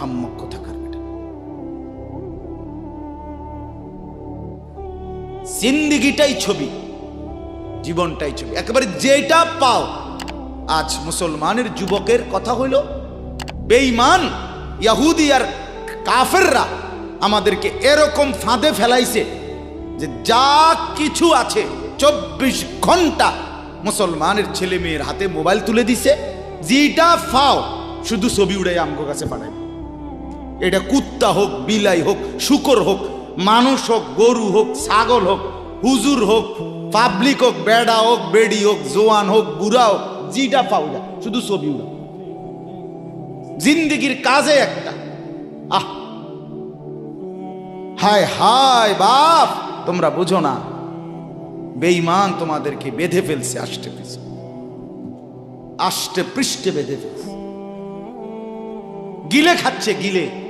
আহাম্মক কোথাকার বেটা জিন্দিগিটাই ছবি, জীবনটাই ছবি। একেবারে যেটা পাও, আজ মুসলমানের যুবকের কথা হইল, বেঈমান, ইয়াহুদি আর কাফেররা আমাদেরকে এরকম ফাঁদে ফেলাইছে যে যা কিছু আছে, চব্বিশ ঘণ্টা মুসলমানের ছেলে মেয়ের হাতে মোবাইল তুলে দিছে, যেটা ফাও শুধু ছবি উড়াই আমগো কাছে পাঠায় এটা কুত্তা হোক, বিলাই হোক, শুকর হোক, মানুষ হোক, গরু হোক, ছাগল হোক, হুজুর হোক পাবলিক হোক, বেড়া হোক, বেড়ি হোক, জোয়ান হোক, বুড়া হোক পাও যা শুধু ছবি উড়া জিন্দিগির কাজে একটা। আহ! হায় হায়, বাপ! তোমরা বুঝো না, বেঈমান তোমাদেরকে বেঁধে ফেলছে আষ্টে পৃষ্ঠে আষ্টে পৃষ্ঠে বেঁধে ফেলছে। গিলে খাচ্ছে গিলে।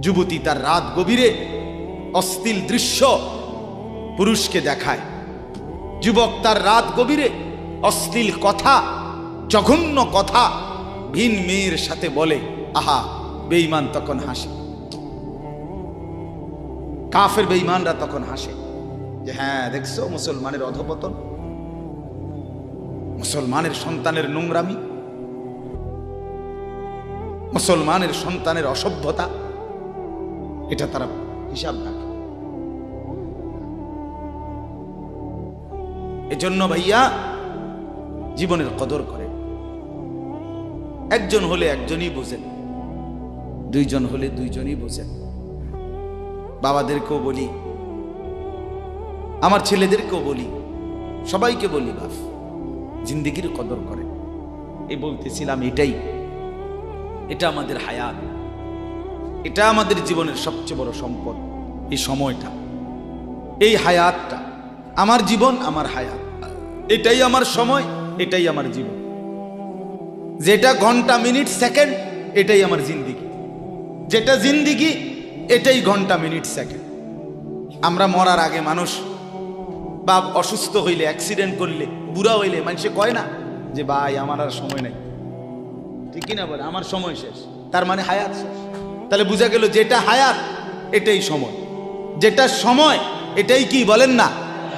যুবতী তার রাত গভীরে অশ্লীল দৃশ্য পুরুষকে দেখায়। যুবক তার রাত গভীরে অশ্লীল কথা, জঘন্য কথা ভিন মেয়ের সাথে বলে, আহা, বেঈমান তখন হাসে। কাফের বেঈমানরা তখন হাসে যে হ্যাঁ দেখছ মুসলমানের অধপতন? মুসলমানের সন্তানের নোংরামি? মুসলমানের সন্তানের অসভ্যতা? এটা তারা হিসাব রাখে। এজন্য ভাইয়া জীবনের কদর করে। একজন হলে একজনই বোঝেন, দুইজন হলে দুইজনই বোঝেন। বাবাদেরকেও বলি, আমার ছেলেদেরকেও বলি, সবাইকে বলি বাপ জিন্দিগির কদর করে এই বলতেছিলাম এটাই, এটা আমাদের হায়াত। এটা আমাদের জীবনের সবচেয়ে বড় সম্পদ, এই সময়টা, এই হায়াতটা। আমার জীবন, আমার হায়াত। এটাই আমার সময়, এটাই আমার জীবন। যেটা ঘণ্টা, মিনিট, সেকেন্ড, এটাই আমার জিন্দিগি। যেটা জিন্দিগি, এটাই ঘণ্টা, মিনিট, সেকেন্ড। আমরা মরার আগে মানুষ বা অসুস্থ হইলে অ্যাক্সিডেন্ট করলে, বুড়া হইলে মানুষে কয় না যে, ভাই, আমার আর সময় নাই। ঠিক না বলে? আমার সময় শেষ। তার মানে হায়াত শেষ। তাহলে বোঝা গেল যেটা হায়াত, এটাই সময়। যেটা সময়, এটাই কি বলেন না?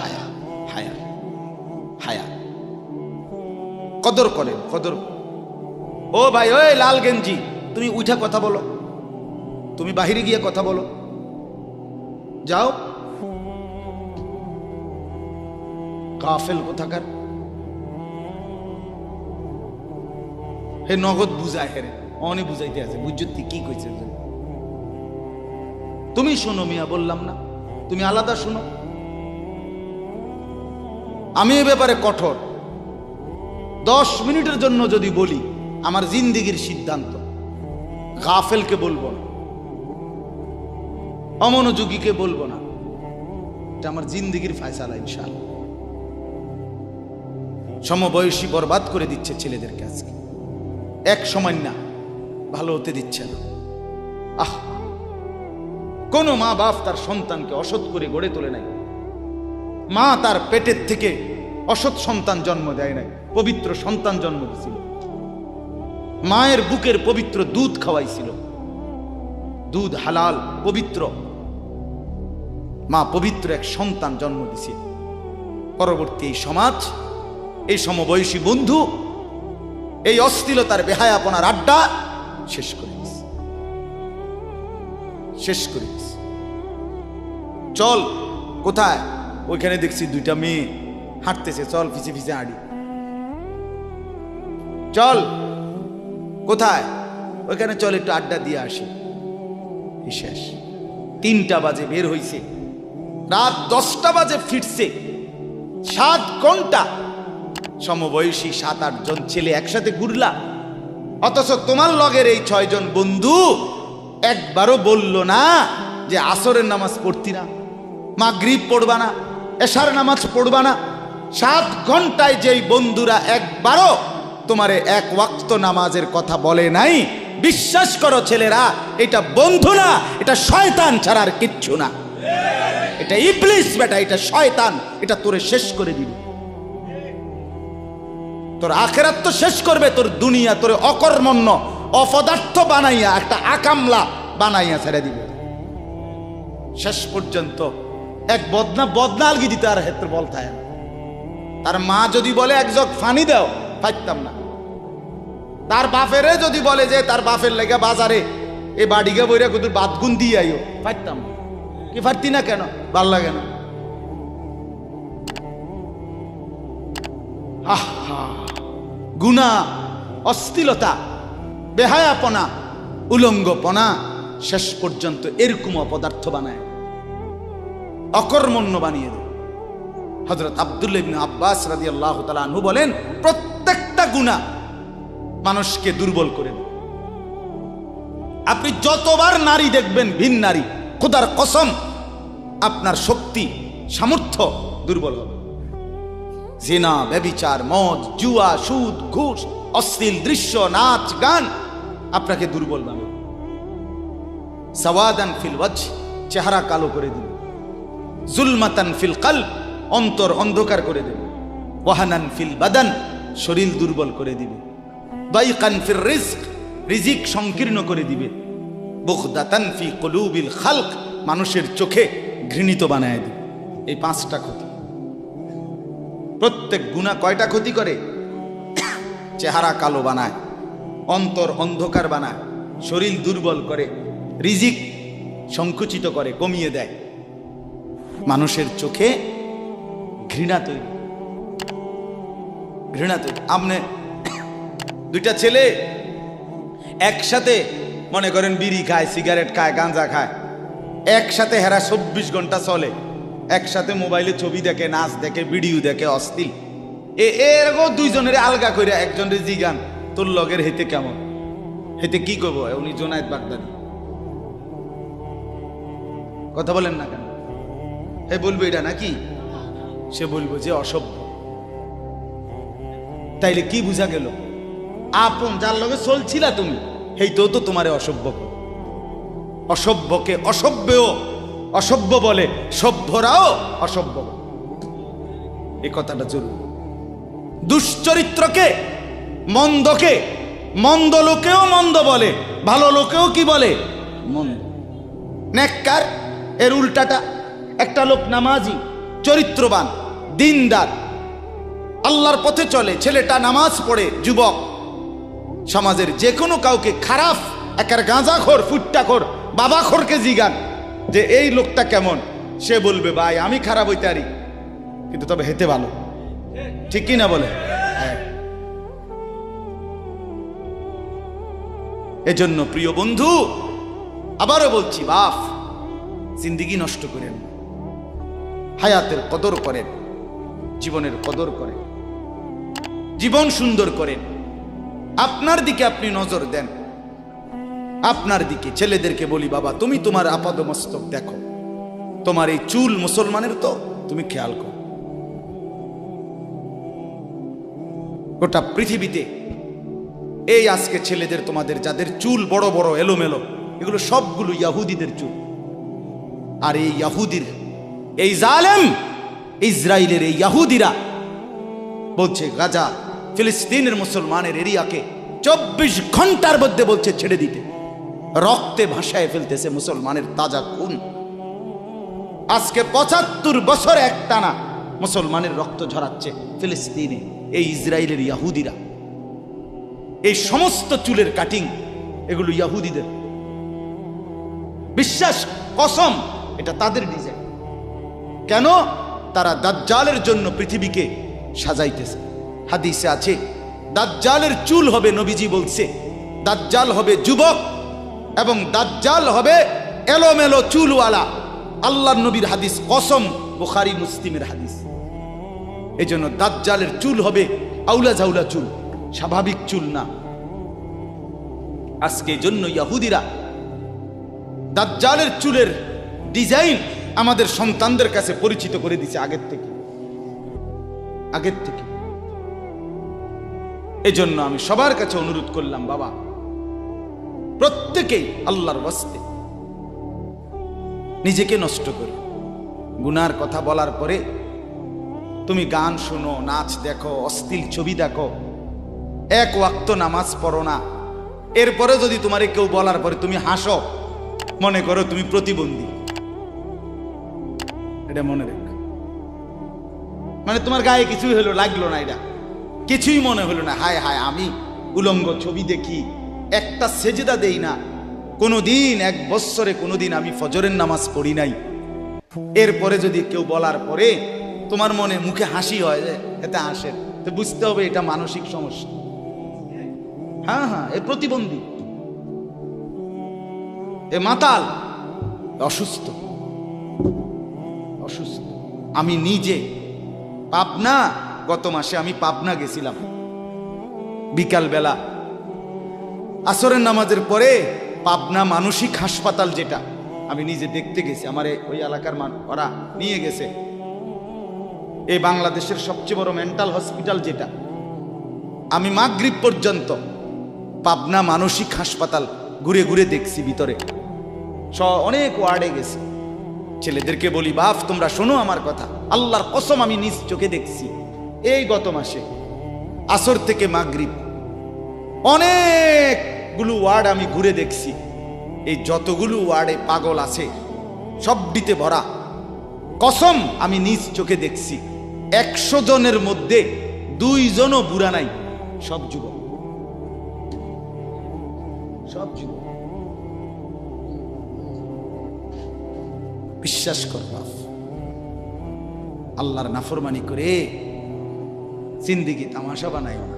হায়াত হায়াত হায়াত। কদর করেন, কদর। ও ভাই, ওই লাল গেঞ্জি, তুমি উঠা কথা বলো। তুমি বাহিরে গিয়ে কথা বলো। যাও। কাফেল কোথাকার? হে নগদ বুঝায় হেরে অনেক বুঝাইতে আছে বুঝতে কি কইছে? তুমি শোনো মিয়া, বললাম না। তুমি আলাদা শোনো। আমি এ ব্যাপারে কঠোর। দশ মিনিটের জন্য যদি বলি, আমার জিন্দিগির সিদ্ধান্ত। গাফেলকে বলব না। অমনোযোগীকে বলব না। এটা আমার জিন্দিগির ফায়সালা ইনশাল সমবয়সী বরবাদ করে দিচ্ছে ছেলেদেরকে আজকে। এক সময় না, ভালো হতে দিচ্ছে না। আহ! কোন মা বাপ তার সন্তানকে অসৎ করে গড়ে তোলে নাই। মা তার পেটের থেকে অসৎ সন্তান জন্ম দেয় নাই, পবিত্র সন্তান জন্ম দিয়েছিল মায়ের বুকের পবিত্র দুধ খাওয়াইছিল। দুধ হালাল, পবিত্র। মা পবিত্র এক সন্তান জন্ম দিছিল। পরবর্তী এই সমাজ, এই সমবয়সী বন্ধু, এই অস্থিলতার বেহায়াপনার আড্ডা শেষ করে শেষ করে চল, কোথায়? ওইখানে দেখছি দুইটা মেয়ে হাঁটতেছে। চল, ফিসে ফিসে হাঁড়ি চল, কোথায়? ওইখানে চল, একটু আড্ডা দিয়ে আসি। শেষ। তিনটা বাজে বের হইছে। রাত দশটা বাজে ফিরছে। সাত ঘণ্টা। সমবয়সী সাত, আট জন ছেলে একসাথে ঘুরলা অথচ তোমার লগের এই ছয়জন বন্ধু একবারও বলল না যে আসরের নামাজ পড়তি না, মাগরিব পড়বা না, এশার নামাজ পড়বা না। সাত ঘন্টায় যেই বন্ধুরা একবারও তোমারে এক ওয়াক্ত নামাজের কথা বলে নাই, বিশ্বাস করো ছেলেরা, এটা বন্ধু না, এটা শয়তান ছাড়ার কিচ্ছু না। এটা ইবলিস বেটা, এটা শয়তান, এটা তোরে শেষ করে দিবে। তোর আখেরাত তো শেষ করবে, তোর দুনিয়া তোর অকর্মণ্য। অপদার্থ বানাইয়া, একটা আকামলা বানাইয়া ছেড়ে দিবে। শেষ পর্যন্ত এক বদনা বদনা আলগি দিতে আর হেত্র বল থাকে তার মা যদি বলে, এক জগ ফানি দাও, পাইতাম না। তার বাপেরে যদি বলে যে, তার বাপের লেগে বাজারে এ বাড়িকে বইরা কুদুর বাদগুন দিয়ে আইও, পাইতাম না। কি পারতি না কেন? ভালো লাগে না। গুণা অস্থিলতা। বেহায়াপনা, উলঙ্গপনা, শেষ পর্যন্ত এরকম অপদার্থ বানায়। অকর্মণ্য বানিয়ে দেয়। হজরত আবদুল্লাহ ইবনে আব্বাস রাদি আল্লাহ আনহু বলেন, প্রত্যেকটা গুণা মানুষকে দুর্বল করে দেয়। আপনি যতবার নারী দেখবেন, ভিন নারী, খোদার কসম, আপনার শক্তি, সামর্থ্য দুর্বল হবে। জেনা ব্যবিচার মদ, জুয়া, সুদ, ঘুষ অশ্লীল দৃশ্য, নাচ, গান আপনাকে দুর্বল বানাবে। সওয়াদান ফিল ওয়াজ চেহারা কালো করে দিবে। জুলমাতান ফিল কাল অন্তর অন্ধকার করে দেবে। ওয়াহানান ফিল বাদান, শরীর দুর্বল করে দিবে। বাইকান ফির রিজক, রিজিক সংকীর্ণ করে দিবে। বুখদাতান ফি কলুবিল খালক, মানুষের চোখে ঘৃণিত বানায় দিবে। এই পাঁচটা ক্ষতি। প্রত্যেক গুণা কয়টা ক্ষতি করে? চেহারা কালো বানায়, অন্তর অন্ধকার বানায়, শরীর দুর্বল করে, রিজিক সংকুচিত করে, কমিয়ে দেয়। মানুষের চোখে ঘৃণা তৈরি। ঘৃণা তৈরি। আপনি দুইটা ছেলে একসাথে, মনে করেন বিড়ি খায়, সিগারেট খায়, গাঁজা খায়, একসাথে হেরা চব্বিশ ঘণ্টা চলে, একসাথে মোবাইলে ছবি দেখে, নাচ দেখে, ভিডিও দেখে অস্থির এরকম দুইজনের আলগা করে একজনের জিগান। তোর লগের হেতে কেমন? হেতে কি করব উনি জোনায়েত বাগদাদি। কথা বলেন না কেন? হে, বলব এটা নাকি? সে বলব যে অসভ্য। তাইলে কি বুঝা গেল? আপন যার লগে চলছিলা তুমি হেই তো তো তোমারে অসভ্য। অসভ্যকে অসভ্যও, অসভ্য বলে, সভ্যরাও অসভ্য। এ কথাটা জরুরি। দুশ্চরিত্রকে মন্দকে মন্দ লোকেও মন্দ বলে ভালো লোকেও কি বলে? মন্দ। নেককার এর উল্টাটা একটা লোক নামাজি চরিত্রবান দিনদার আল্লাহর পথে চলে ছেলেটা নামাজ পড়ে যুবক। সমাজের যে কোনো কাউকে খারাপ একার গাঁজাখোর ফুট্টাখোর বাবাখোরকে জিগান যে এই লোকটা কেমন? সে বলবে ভাই আমি খারাপ হইতে পারি। কিন্তু তবে হেতে ভালো। ঠিক কি না বলে? হ্যাঁ। এজন্য প্রিয় বন্ধু, আবারও বলছি বাপ জিন্দিগি নষ্ট করেন। হায়াতের কদর করেন। জীবনের কদর করেন। জীবন সুন্দর করেন। আপনার দিকে আপনি নজর দেন। আপনার দিকে ছেলেদেরকে বলি, বাবা, তুমি তোমার আপাদ মস্তক দেখো। তোমার এই চুল মুসলমানের তো, তুমি খেয়াল করো। গোটা পৃথিবীতে। এই আজকে ছেলেদের তোমাদের, যাদের চুল বড় বড়, এলোমেলো, এগুলো সবগুলো ইয়াহুদিদের চুল। আর এই ইয়াহুদির, এই জালেম ইসরায়েলের এই ইয়াহুদিরা বলছে, গাজা ফিলিস্তিনের মুসলমানের এরিয়াকে চব্বিশ ঘণ্টার মধ্যে বলছে ছেড়ে দিতে। রক্তে ভাসায় ফেলতেছে মুসলমানের তাজা খুন। আজকে পঁচাত্তর বছর একটানা মুসলমানের রক্ত ঝরাচ্ছে ফিলিস্তিনে। এই ইসরায়েলের ইয়াহুদিরা। এই সমস্ত চুলের কাটিং এগুলো ইয়াহুদিদের। বিশ্বাস, কসম, এটা তাদের ডিজাইন কেন? তারা দাজ্জালের জন্য পৃথিবীকে সাজাইতেছে। হাদিসে আছে, দাজ্জালের চুল হবে নবীজি বলছে, দাজ্জাল হবে যুবক এবং দাজ্জাল হবে এলোমেলো চুলওয়ালা। আল্লাহ নবীর হাদিস, কসম, বুখারি, মুসলিমের হাদিস। এই জন্য দাজ্জালের চুল হবে আউলা ঝাউলা চুল, স্বাভাবিক চুল না। আজকে জন্য ইয়াহুদিরা দাজ্জালের চুলের ডিজাইন আমাদের সন্তানদের কাছে পরিচিত করে দিছে আগের থেকে। আগের থেকে। এজন্য আমি সবার কাছে অনুরোধ করলাম, বাবা, প্রত্যেকেই আল্লাহর বস্তে নিজেকে নষ্ট করে। গুনার কথা বলার পরে তুমি গান শোনো, নাচ দেখো অস্থির ছবি দেখো। এক ওয়াক্ত নামাজ পড়ো না। এরপরে যদি তোমারে কেউ বলার পরে তুমি হাসো, মনে করো তুমি প্রতিবন্ধী। এটা মনে রেখ। মানে তোমার গায়ে কিছুই হলো, লাগল না এটা। কিছুই মনে হলো না, হায় হায়, আমি উলঙ্গ ছবি দেখি, একটা সেজদা দেই না। কোনোদিন, এক বৎসরে কোনোদিন আমি ফজরের নামাজ পড়ি নাই। এরপরে যদি কেউ বলার পরে তোমার মনে, মুখে হাসি হয় যে এতে হাসে তো বুঝতে হবে এটা মানসিক সমস্যা। হ্যাঁ হ্যাঁ এ প্রতিবন্ধী। এ মাতাল। অসুস্থ। অসুস্থ। আমি নিজে। পাবনা, গত মাসে আমি পাবনা গেছিলাম। বিকাল বেলা আসরের নামাজের পরে পাবনা মানসিক হাসপাতাল যেটা, আমি নিজে দেখতে গেছি। আমার ওই এলাকার মান ওরা নিয়ে গেছে। এই বাংলাদেশের সবচেয়ে বড় মেন্টাল হসপিটাল যেটা। আমি মাগরিব পর্যন্ত পাবনা মানসিক হাসপাতাল ঘুরে ঘুরে দেখছি ভিতরে। স অনেক ওয়ার্ডে গেছি। ছেলেদেরকে বলি বাপ তোমরা শোনো আমার কথা। আল্লাহর কসম, আমি নিজ চোখে দেখছি। এই গত মাসে আসর থেকে মাগরিব অনেকগুলো ওয়ার্ড আমি ঘুরে দেখছি। এই যতগুলো ওয়ার্ডে পাগল আছে, সবটিতে ভরা। কসম, আমি নিজ চোখে দেখছি। একশো জনের মধ্যে দুইজনও বুড়া নাই, সব যুবক। সব যুবক। বিশ্বাস কর আল্লাহর নাফরমানি করে জিন্দিগি তামাশা না